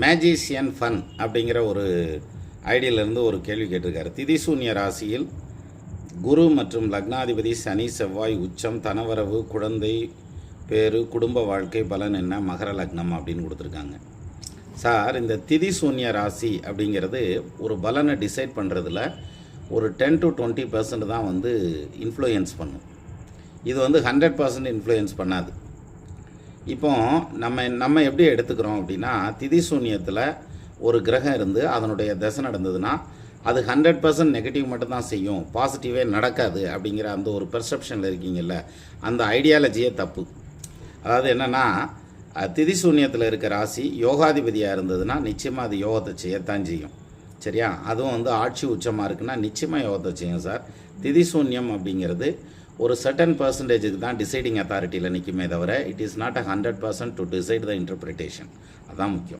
Magician fun அப்படிங்கிற ஒரு ஐடியிலேருந்து ஒரு கேள்வி கேட்டிருக்காரு. திதிசூன்ய ராசியில் குரு மற்றும் லக்னாதிபதி சனி செவ்வாய் உச்சம் தனவரவு குழந்தை பேரு குடும்ப வாழ்க்கை பலன் என்ன மகர லக்னம் அப்படின்னு கொடுத்துருக்காங்க. சார் இந்த திதி சூன்ய ராசி அப்படிங்கிறது ஒரு பலனை டிசைட் பண்ணுறதுல ஒரு டென் டு டுவெண்ட்டி பர்சன்ட் தான் வந்து இன்ஃப்ளூயன்ஸ் பண்ணும். இது வந்து ஹண்ட்ரட் பர்சன்ட் இன்ஃப்ளூயன்ஸ் பண்ணாது. இப்போ நம்ம நம்ம எப்படி எடுத்துக்கிறோம் அப்படின்னா திதி சூன்யத்தில் ஒரு கிரகம் இருந்து அதனுடைய தசை நடந்ததுன்னா அது ஹண்ட்ரட் பர்சன்ட் நெகட்டிவ் மட்டும்தான் செய்யும். பாசிட்டிவே நடக்காது அப்படிங்கிற அந்த ஒரு பெர்செப்ஷனில் இருக்கீங்கல்ல அந்த ஐடியாலஜியே தப்பு. அதாவது என்னென்னா திதி சூன்யத்தில் இருக்க ராசி யோகாதிபதியாக இருந்ததுன்னா நிச்சயமாக அது யோகத்தை செய்யத்தான் செய்யும். சரியா? அதுவும் வந்து ஆட்சி உச்சமாக இருக்குன்னா நிச்சயமாக யோகத்தை செய்யும் சார். திதி சூன்யம் அப்படிங்கிறது ஒரு சர்டன் பர்சன்டேஜுக்கு தான் டிசைடிங் அத்தாரிட்டியில் நிற்குமே தவிர it is not a hundred percent to decide the interpretation அதான் முக்கியம்.